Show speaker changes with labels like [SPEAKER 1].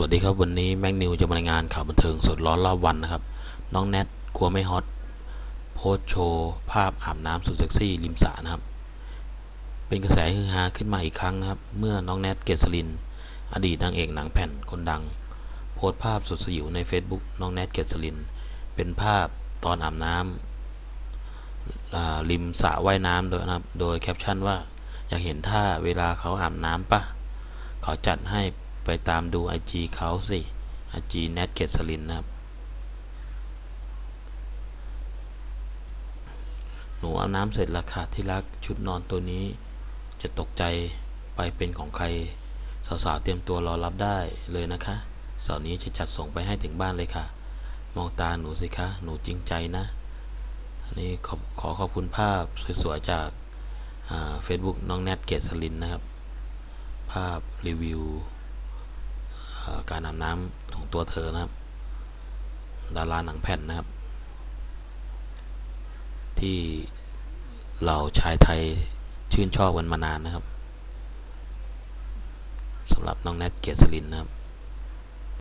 [SPEAKER 1] สวัสดีครับวันนี้แม็กนิวจะมารายงานข่าวบันเทิงสดร้อนรอบวันนะครับ น้องแนทกลัวไม่ฮอตโพสต์โชว์ภาพอาบน้ำสุดเซ็กซี่ริมสระนะครับ เป็นกระแสฮือฮาขึ้นมาอีกครั้งนะครับ เมื่อน้องแนทเกษริน อดีตนางเอกหนังแผ่นคนดัง โพสต์ภาพสุดสยิวใน Facebook น้องแนทเกษริน เป็นภาพตอนอาบน้ำอ่าริมสระว่ายน้ำโดยนะครับ โดยแคปชั่นว่าอยากเห็นท่าเวลาเขาอาบน้ำปะเขาจัดให้ ไปตามดูไอจีเขาสิไอจีแนทเกตสลินนะครับ หนูอาบน้ำเสร็จแล้วค่ะที่รักชุดนอนตัวนี้ จะตกใจไปเป็นของใคร สาวๆเตรียมตัวรอรับได้เลยนะคะเสาร์นี้จะจัดส่งไปให้ถึงบ้านเลยค่ะ มองตาหนูสิคะ หนูจริงใจนะ อันนี้ขอขอขอบคุณภาพสวยๆจากเฟซบุ๊กน้องแนทเกตสลินนะครับ ภาพรีวิว การอาบน้ำของตัวเธอนะครับ ดาราหนังแผ่นนะครับ ที่เราชายไทยชื่นชอบกันมานานนะครับสำหรับน้องแนทเกียรติสลินนะครับ